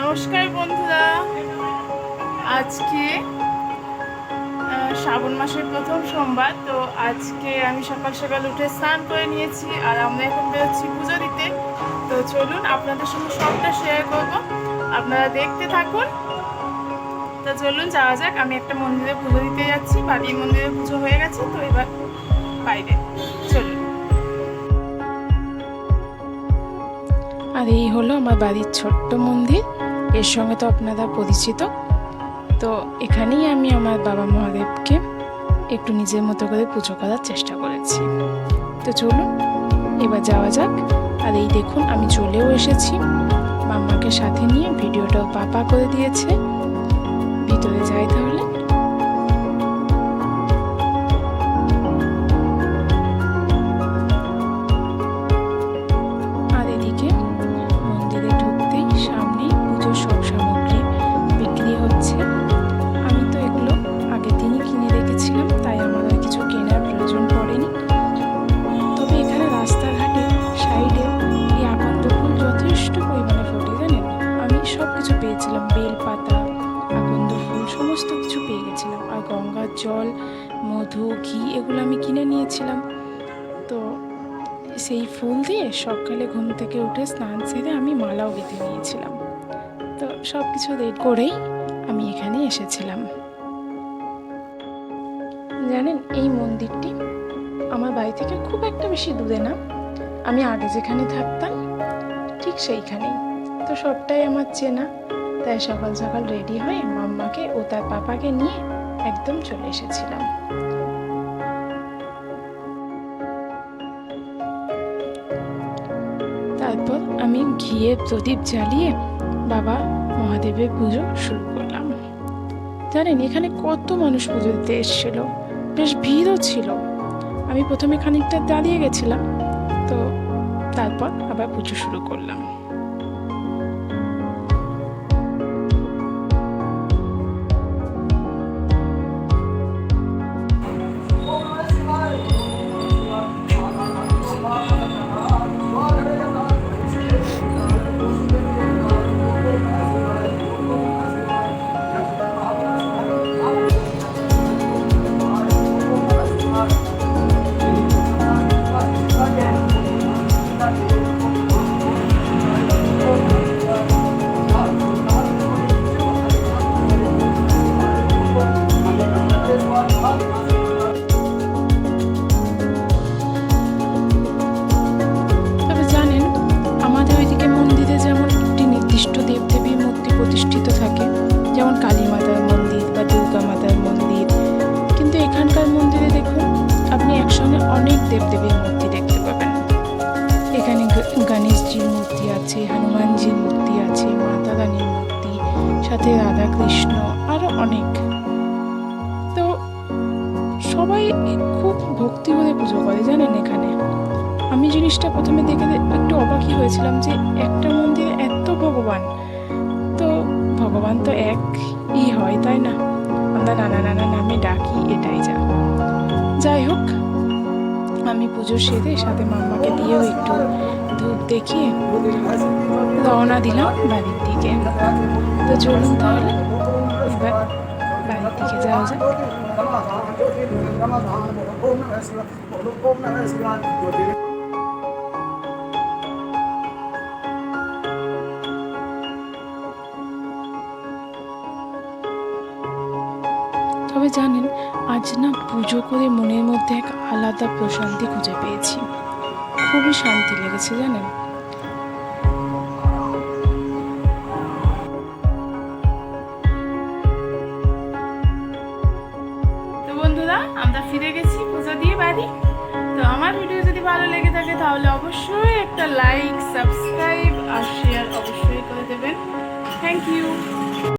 নমস্কার বন্ধুরা। আজকে শ্রাবণ মাসের প্রথম সোমবার, তো আজকে আমি সকাল সকাল উঠে স্নান করে নিয়েছি আর আমরা এখন বেরোচ্ছি পুজো দিতে। তো চলুন আপনাদের সঙ্গে সবটা শেয়ার করব। আপনারা দেখতে থাকুন। তো চলুন, যাওয়া যাক। আমি একটা মন্দিরে পুজো দিতে যাচ্ছি। বাড়ির মন্দিরে পুজো হয়ে গেছে, তো এবার বাইরে। চলুন। আর এই হলো আমার বাড়ির ছোট্ট মন্দির। এর সঙ্গে তো আপনারা পরিচিত। তো এখানেই আমি আমার বাবা মহাদেবকে একটু নিজের মতো করে পুজো করার চেষ্টা করেছি। তো চলুন, এবার যাওয়া যাক। আর এই দেখুন, আমি চলেও এসেছি। মাম্মাকে সাথে নিয়ে ভিডিওটাও পাপা করে দিয়েছে। ভিতরে যাই তাহলে। পাতা আকন্দ ফুল সমস্ত কিছু পেয়ে গেছিলাম। আর গঙ্গার জল, মধু, ঘি, এগুলো আমি কিনে নিয়েছিলাম। তো সেই ফুল দিয়ে সকালে ঘুম থেকে উঠে স্নান সেরে আমি মালাও গেঁথে নিয়েছিলাম। তো সব কিছু রেড করেই আমি এখানে এসেছিলাম। জানেন, এই মন্দিরটি আমার বাড়ি থেকে খুব একটা বেশি দূরে না। আমি আগে যেখানে থাকতাম, ঠিক সেইখানেই। তো সবটাই আমার চেনা। তাই সকাল সকাল রেডি হয়ে মাম্মাকে ও তার পাপাকে নিয়ে একদম চলে এসেছিলাম। তারপর আমি ঘিয়ে প্রদীপ জ্বালিয়ে বাবা মহাদেবের পুজো শুরু করলাম। জানেন, এখানে কত মানুষ পুজো দিতে এসেছিল। বেশ ভিড়ও ছিল। আমি প্রথমে খানিকটা দাঁড়িয়ে গেছিলাম, তো তারপর আবার পুজো শুরু করলাম। সাথে রাধা কৃষ্ণ আরও অনেক। তো সবাই খুব ভক্তি করে পুজো করে জানেন এখানে। আমি জিনিসটা প্রথমে দেখে একটু অবাকই হয়েছিলাম যে একটা মন্দিরে এত ভগবান। তো ভগবান তো একই হয়, তাই না? আমরা নানা নানা নামে ডাকি, এটাই যা। যাই হোক, আমি পুজো সেরে সাথে মাম্মাকে দিয়েও একটু ধূপ দেখিয়ে রওনা দিলাম বাড়ির দিকে। তো চলুন তাহলে, এবার বাড়ির দিকে যাওয়া যাক। তবে জানেন, আজ না পুজো করে মনের মধ্যে এক আলাদা প্রশান্তি খুঁজে পেয়েছি। খুবই শান্তি লেগেছে, জানেন? তো বন্ধুরা, আমরা ফিরে গেছি পুজো দিয়ে বাড়ি। তো আমার ভিডিও যদি ভালো লেগে থাকে, তাহলে অবশ্যই একটা লাইক সাবস্ক্রাইব আর শেয়ার অবশ্যই করে দেবেন। Thank you